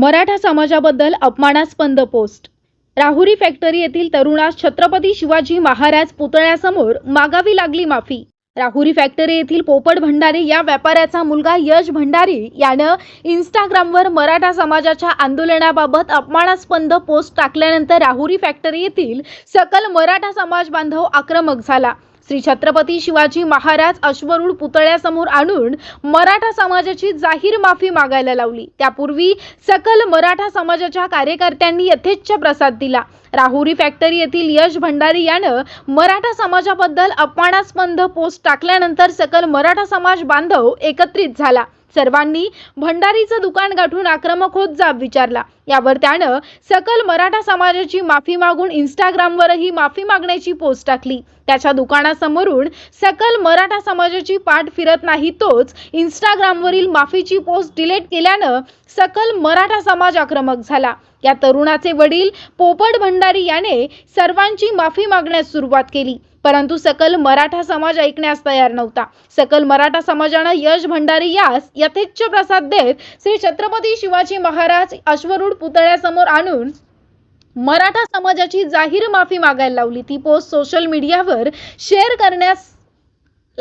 मराठा समाजाबद्दल अपमानास्पद post. Rahuri factory येथील तरुणास छत्रपती शिवाजी महाराज पुतळ्यासमोर मागावी लागली माफी. राहुरी फॅक्टरी येथील पोपट भंडारी या व्यापाऱ्याचा मुलगा यश भंडारी यानं इंस्टाग्रामवर मराठा समाजाच्या आंदोलनाबाबत अपमानास्पद पोस्ट टाकल्यानंतर राहुरी फॅक्टरी येथील सकल मराठा समाज बांधव आक्रमक झाला. श्री छत्रपती शिवाजी महाराज अश्वरूढ पुतळ्यासमोर आणून मराठा समाजाची जाहीर माफी मागायला लावली. त्यापूर्वी सकल मराठा समाजाच्या कार्यकर्त्यांनी यथेच्छ प्रसाद दिला. राहुरी फॅक्टरी येथील यश भंडारी यानं मराठा समाजाबद्दल अपमानास्पद पोस्ट टाकल्यानंतर सकल मराठा समाज बांधव एकत्रित झाला. सर्वांनी भंडारीचं दुकान गाठून आक्रमक होत जाब विचारला. यावर त्यानं सकल मराठा समाजाची माफी मागून इंस्टाग्रामवरही माफी मागण्याची पोस्ट टाकली. त्याच्या दुकानासमोरून सकल मराठा समाजाची पाठ फिरत नाही तोच इंस्टाग्रामवरील माफीची पोस्ट डिलीट केल्यानं सकल मराठा समाज आक्रमक झाला. या तरुणाचे वडील पोपट भंडारी याने सर्वांची माफी मागण्यास सुरुवात केली. परंतु सकल मराठा समाज ऐकण्यास तयार नव्हता. सकल मराठा समाजानं यश भंडारी यास यथेच्छ प्रसाद देत श्री छत्रपती शिवाजी महाराज अश्वरूढ पुतळ्यासमोर आणून मराठा समाजाची जाहीर माफी मागायला लावली. ती पोस्ट सोशल मीडियावर शेअर करण्यास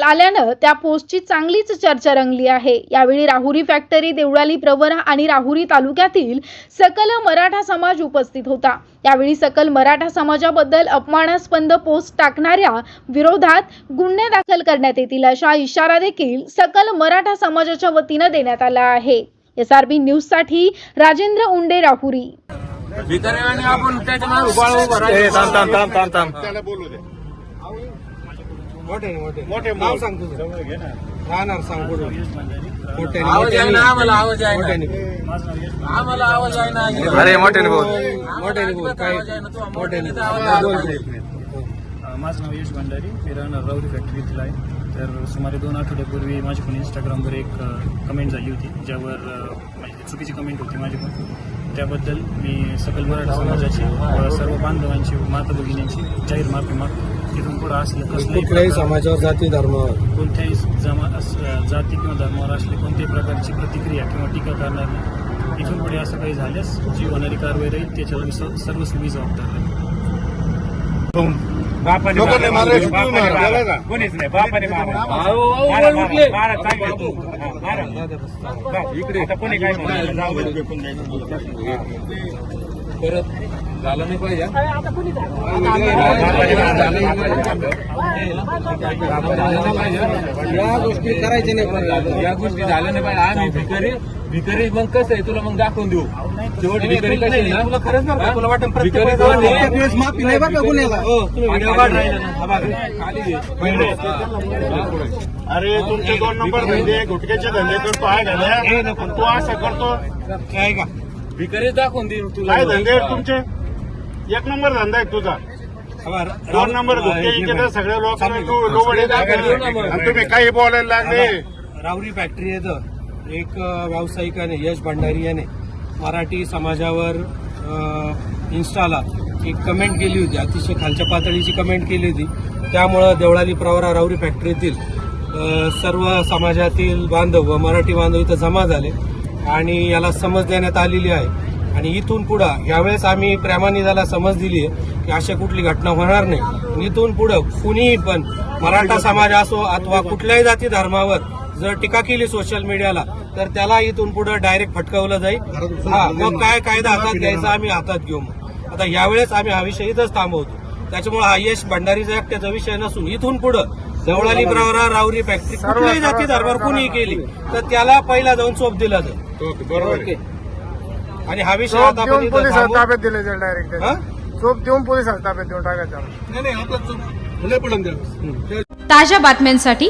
आल्यानं त्या पोस्टची चांगलीच चर्चा रंगली आहे. यावेळी राहुरी फॅक्टरी देवळाली प्रवरा आणि राहुरी तालुक्यातील सकल मराठा समाज उपस्थित होता. यावेळी सकल मराठा समाजाबद्दल अपमानास्पद पोस्ट टाकणाऱ्या विरोधात गुन्हे दाखल करण्यात येतील अशा इशारा देखील सकल मराठा समाजाच्या वतीनं देण्यात आला आहे. एस आर बी न्यूजसाठी राजेंद्र उंडे राहुरी. आपण मोठे मोठे. मोठे नाव. सांग तुझं. राहणार सांग पुढे. मोठे आवाज आहे ना. आम्हाला आवाज आहे मोठ्याने आम्हाला आवाज आहे ना अरे मोठ्याने बोल. मोठ्याने बोल. काय? बोल माझं नाव यश भंडारी. मी राहणार राऊरी फॅक्टरीतला आहे. तर सुमारे दोन आठवड्यापूर्वी माझी पण इंस्टाग्रामवर एक कमेंट झाली होती ज्यावर चुकीची कमेंट होती माझी पण. त्याबद्दल मी सकल मराठा समाजाची व सर्व बांधवांची माता भगिनींची जाहीर माफी मागतो. तिथून पुढं असलं कुठल्याही कसलंही समाजावर जाती धर्मावर. कोणत्याही जमा अस- जाती किंवा धर्मावर असले कोणत्याही प्रकारची प्रतिक्रिया किंवा टीका करणार नाही. इथून पुढे असं काही झाल्यास जी होणारी कारवाई राहील त्याच्यावर मी स- सर्वस्वी मी जबाबदार राहील. लोकांनी मारलं, शिकवून मारलं. कोणीच नाही बापाने मारलं. मारा, मारा, उठले. मारा, चांगलं तू. हा, मारा. इकडे आता कोणी काय म्हणणार? जाऊ दे. परत झालं नाही पाहिजे हा? या गोष्टी करायच्या नाही पण या गोष्टी झाल्या नाही पाहिजे आम्ही भिकारी भिकारी मग कसं आहे तुला मग दाखवून देऊ हा? माफी नाही गुन्ह्याला हो. हा. अरे तुमचे दोन नंबर धंदे गुटक्याचे धंदे करतो आहे घाल्या पण तू असं करतो. काय का? भिकारी दाखवून देऊ तुला. काय धंदे आहेत तुमचे? एक नंबर धंदा आहे तुझा. हा. दोन नंबर गुटके इकडे सगळे लोक तू लोबडे दाखवले. आणि तुम्ही काही बोलायला लागले. राहुरी फॅक्टरी येतं एक व्यावसायिकाने यश भंडारी याने मराठी समाजावर इन्स्टाला एक कमेंट केली होती. अतिशय खालच्या पातळीची कमेंट केली होती. त्यामुळं देवळाली प्रवरा राहुरी फॅक्टरीतील सर्व समाजातील बांधव व मराठी बांधव इथं जमा झाले आणि याला समज देण्यात आलेली आहे. आणि इथून पुढं यावेळेस आम्ही प्रेमाने त्याला समज दिली आहे की अशा कुठली घटना होणार नाही. इथून पुढं कुणीही पण मराठा समाज असो अथवा कुठल्याही जाती धर्मावर जर टीका केली सोशल मीडियाला तर त्याला इथून पुढे डायरेक्ट फटकावलं जाईल. हा मग काय कायदा हातात घ्यायचा आम्ही हातात घेऊ मग. आता यावेळेस आम्ही हा विषय इथंच थांबवतो. त्याच्यामुळे हा यश भंडारीचा एकट्याचा विषय नसून इथून पुढं जवळाली प्रवरा रावरी फॅक्टरी कुठल्याही जाती धर्मावर कुणीही केली तर त्याला पहिला जाऊन चोप दिला जाईल. आणि हा विषय आता. ताब्यात दिले जाईल डायरेक्ट हा? चोप देऊन पोलिसांना ताब्यात देऊन टाकायचं. ताज्या बातम्यांसाठी